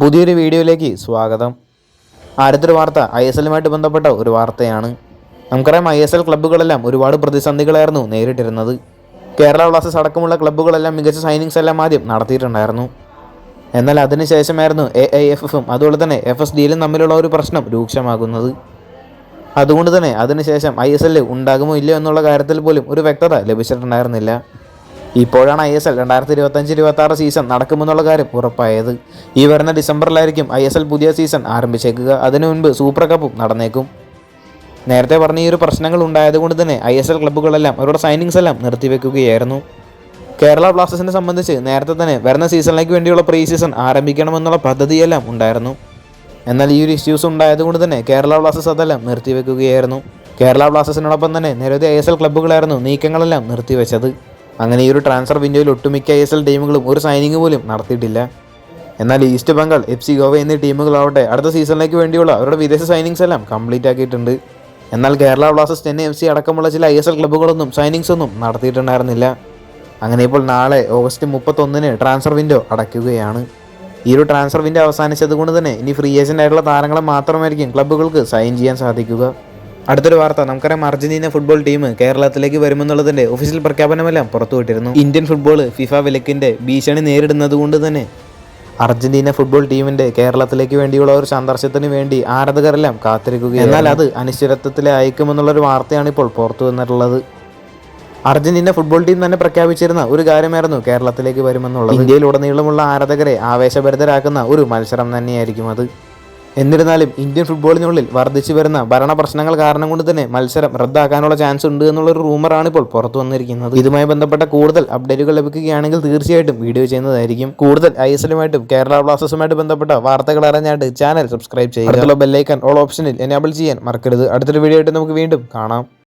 പുതിയൊരു വീഡിയോയിലേക്ക് സ്വാഗതം. അടുത്തൊരു വാർത്ത ഐ എസ് എല്ലുമായിട്ട് ബന്ധപ്പെട്ട ഒരു വാർത്തയാണ്. നമുക്കറിയാം ഐ എസ് എൽ ക്ലബ്ബുകളെല്ലാം ഒരുപാട് പ്രതിസന്ധികളായിരുന്നു നേരിട്ടിരുന്നത്. കേരള ബ്ലാസ്റ്റേഴ്സ് അടക്കമുള്ള ക്ലബ്ബുകളെല്ലാം മികച്ച സൈനിങ്സ് എല്ലാം ആദ്യം നടത്തിയിട്ടുണ്ടായിരുന്നു. എന്നാൽ അതിനുശേഷമായിരുന്നു എ ഐ എഫ് എഫും അതുപോലെ തന്നെ എഫ് എസ് ഡിയിലും തമ്മിലുള്ള ഒരു പ്രശ്നം രൂക്ഷമാകുന്നത്. അതുകൊണ്ട് തന്നെ അതിനുശേഷം ഐ എസ് എല്ലിൽ ഉണ്ടാകുമോ ഇല്ലയോ എന്നുള്ള കാര്യത്തിൽ പോലും ഒരു വ്യക്തത ലഭിച്ചിട്ടുണ്ടായിരുന്നില്ല. ഇപ്പോഴാണ് ഐ എസ് എൽ രണ്ടായിരത്തി ഇരുപത്തഞ്ച് ഇരുപത്തി ആറ് സീസൺ നടക്കുമെന്നുള്ള കാര്യം ഉറപ്പായത്. ഈ വരുന്ന ഡിസംബറിലായിരിക്കും ഐ എസ് എൽ പുതിയ സീസൺ ആരംഭിച്ചേക്കുക. അതിനു മുൻപ് സൂപ്പർ കപ്പും നടന്നേക്കും. നേരത്തെ പറഞ്ഞ ഈ ഒരു പ്രശ്നങ്ങൾ ഉണ്ടായതുകൊണ്ട് തന്നെ ഐ എസ് എൽ ക്ലബ്ബുകളെല്ലാം അവരുടെ സൈനിങ്സ് എല്ലാം നിർത്തിവെക്കുകയായിരുന്നു. കേരള ബ്ലാസ്റ്റേഴ്സിനെ സംബന്ധിച്ച് നേരത്തെ തന്നെ വരുന്ന സീസണിലേക്ക് വേണ്ടിയുള്ള പ്രീ സീസൺ ആരംഭിക്കണമെന്നുള്ള പദ്ധതിയെല്ലാം ഉണ്ടായിരുന്നു. എന്നാൽ ഈ ഒരു ഇഷ്യൂസ് ഉണ്ടായതുകൊണ്ട് തന്നെ കേരള ബ്ലാസ്റ്റേഴ്സ് അതെല്ലാം നിർത്തിവെക്കുകയായിരുന്നു. കേരള ബ്ലാസ്റ്റേഴ്സിനോടൊപ്പം തന്നെ നിരവധി ഐ എസ് എൽ ക്ലബ്ബുകളായിരുന്നു നീക്കങ്ങളെല്ലാം നിർത്തിവെച്ചത്. അങ്ങനെ ഈ ഒരു ട്രാൻസ്ഫർ വിൻഡോയിൽ ഒട്ടുമിക്ക ഐ എസ് എൽ ടീമുകളും ഒരു സൈനിങ് പോലും നടത്തിയിട്ടില്ല. എന്നാൽ East Bengal F C Goa എന്നീ ടീമുകളാവട്ടെ അടുത്ത സീസണിലേക്ക് വേണ്ടിയുള്ള അവരുടെ വിദേശ സൈനിങ്സ് എല്ലാം കംപ്ലീറ്റ് ആക്കിയിട്ടുണ്ട്. എന്നാൽ Kerala Blasters Chennai F C അടക്കമുള്ള ചില ഐ എസ് എൽ ക്ലബ്ബുകളൊന്നും സൈനിങ്സ് ഒന്നും നടത്തിയിട്ടുണ്ടായിരുന്നില്ല. അങ്ങനെ ഇപ്പോൾ നാളെ ഓഗസ്റ്റ് മുപ്പത്തൊന്നിന് ട്രാൻസ്ഫർ വിൻഡോ അടയ്ക്കുകയാണ്. ഈ ഒരു ട്രാൻസ്ഫർ വിൻഡോ അവസാനിച്ചതുകൊണ്ട് തന്നെ ഇനി ഫ്രീ ഏജന്റ് ആയിട്ടുള്ള താരങ്ങളെ മാത്രമായിരിക്കും ക്ലബ്ബുകൾക്ക് സൈൻ ചെയ്യാൻ സാധിക്കുക. അടുത്തൊരു വാർത്ത. നമുക്കറിയാം അർജന്റീന ഫുട്ബോൾ ടീം കേരളത്തിലേക്ക് വരുമെന്നുള്ളതിന്റെ ഒഫീഷ്യൽ പ്രഖ്യാപനമെല്ലാം പുറത്തുവിട്ടിരുന്നു. ഇന്ത്യൻ ഫുട്ബോൾ ഫിഫ വിലക്കിന്റെ ഭീഷണി നേരിടുന്നത് കൊണ്ട് തന്നെ അർജന്റീന ഫുട്ബോൾ ടീമിന്റെ കേരളത്തിലേക്ക് വേണ്ടിയുള്ള ഒരു സന്ദർശനത്തിന് വേണ്ടി ആരാധകരെല്ലാം കാത്തിരിക്കുകയാണ്. എന്നാൽ അത് അനിശ്ചിതത്വത്തിലെ അയക്കുമെന്നുള്ളൊരു വാർത്തയാണ് ഇപ്പോൾ പുറത്തു വന്നിട്ടുള്ളത്. അർജന്റീന ഫുട്ബോൾ ടീം തന്നെ പ്രഖ്യാപിച്ചിരുന്ന ഒരു കാര്യമായിരുന്നു കേരളത്തിലേക്ക് വരുമെന്നുള്ളത്. ഇന്ത്യയിലുടനീളമുള്ള ആരാധകരെ ആവേശഭരിതരാക്കുന്ന ഒരു മത്സരം തന്നെയായിരിക്കും അത്. എന്നിരുന്നാലും ഇന്ത്യൻ ഫുട്ബോളിനുള്ളിൽ വർദ്ധിച്ചു വരുന്ന ഭരണ പ്രശ്നങ്ങൾ കാരണം കൊണ്ട് തന്നെ മത്സരം റദ്ദാക്കാനുള്ള ചാൻസ് ഉണ്ട് എന്നുള്ളൊരു റൂമറാണ് ഇപ്പോൾ പുറത്തു വന്നിരിക്കുന്നത്. ഇതുമായി ബന്ധപ്പെട്ട കൂടുതൽ അപ്ഡേറ്റുകൾ ലഭിക്കുകയാണെങ്കിൽ തീർച്ചയായിട്ടും വീഡിയോ ചെയ്യുന്നതായിരിക്കും. കൂടുതൽ ഐ എസ് എല്ലുമായിട്ടും കേരള ബ്ലാസ്റ്റേഴ്സുമായിട്ട് ബന്ധപ്പെട്ട വാർത്തകൾ അറിഞ്ഞായിട്ട് ചാനൽ സബ്സ്ക്രൈബ് ചെയ്യുക. ബെല്ലൈക്കൺ ഓൾ ഓപ്ഷനിൽ എനേബിൾ ചെയ്യാൻ മറക്കരുത്. അടുത്തൊരു വീഡിയോ ആയിട്ട് നമുക്ക് വീണ്ടും കാണാം.